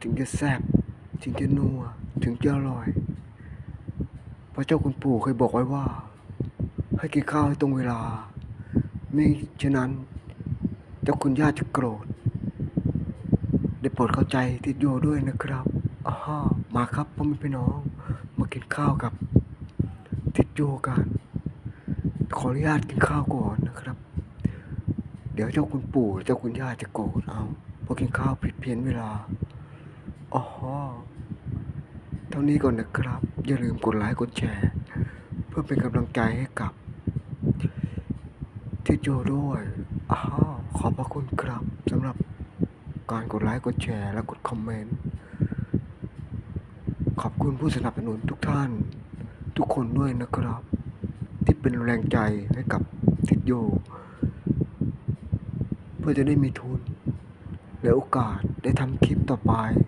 ถึงจะแซ่บถึงจะนัว ถึงจะอร่อย พระเจ้าคุณปู่เคยบอกไว้ว่า ให้กินข้าวให้ตรงเวลา ไม่ฉะนั้นเจ้าคุณย่าจะโกรธ ได้โปรดเข้าใจทิดโยด้วยนะครับอ้ามาครับพ่อแม่พี่น้อง มากินข้าวกับทิดโยกัน ขออนุญาตกินข้าวก่อนนะครับ เดี๋ยวเจ้าคุณปู่เจ้าคุณย่าจะโกรธเอาเพราะกินข้าวผิดเพี้ยนเวลาานี้ก่อนนะครับ อย่าลืมกดไลค์กดแชร์ เพื่อเป็นกำลังใจให้กับทิดโยด้วยอ้าวขอบพระคุณครับสำหรับการกดไลค์กดแชร์และกดคอมเมนต์ขอบคุณผู้สนับสนุนทุกท่าน ทุกคนด้วยนะครับ ที่เป็นแรงใจให้กับทิดโย เพื่อจะได้มีทุน และโอกาสได้ทำคลิปต่อไป